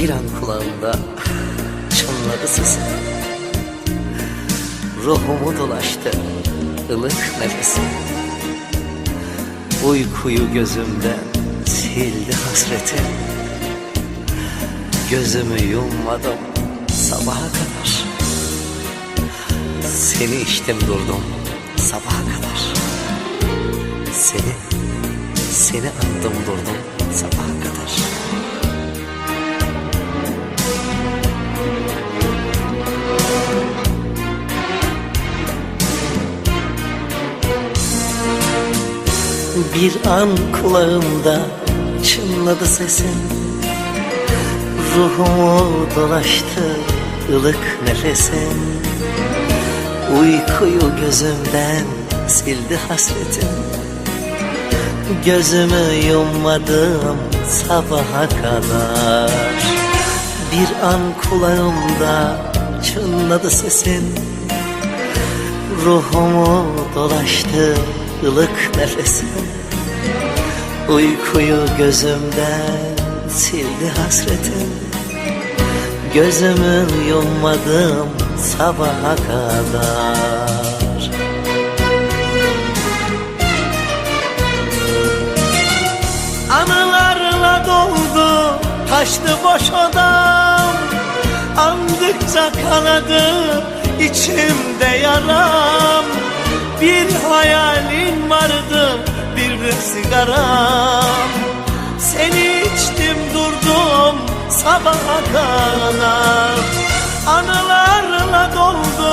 Bir an kulağımda çınladı sesin Ruhumu dolaştı ılık nefesin Uykuyu gözümden sildi hasretin Gözümü yummadım sabaha kadar. Seni içtim durdum sabaha kadar. Seni, seni andım durdum sabaha kadar Bir an kulağımda çınladı sesin Ruhumu dolaştı ılık nefesin Uykuyu gözümden sildi hasretin Gözümü yummadım sabaha kadar. Bir an kulağımda çınladı sesin Ruhumu dolaştı ılık nefesin Uykuyu gözümden sildi hasretin Gözümü yummadım sabaha kadar. Anılarla doldu taştı boş odam. Andıkça kanadı içimde yaram Bir hayalin vardı bir bir sigaram Seni içtim durdum sabaha kadar Anılarla doldu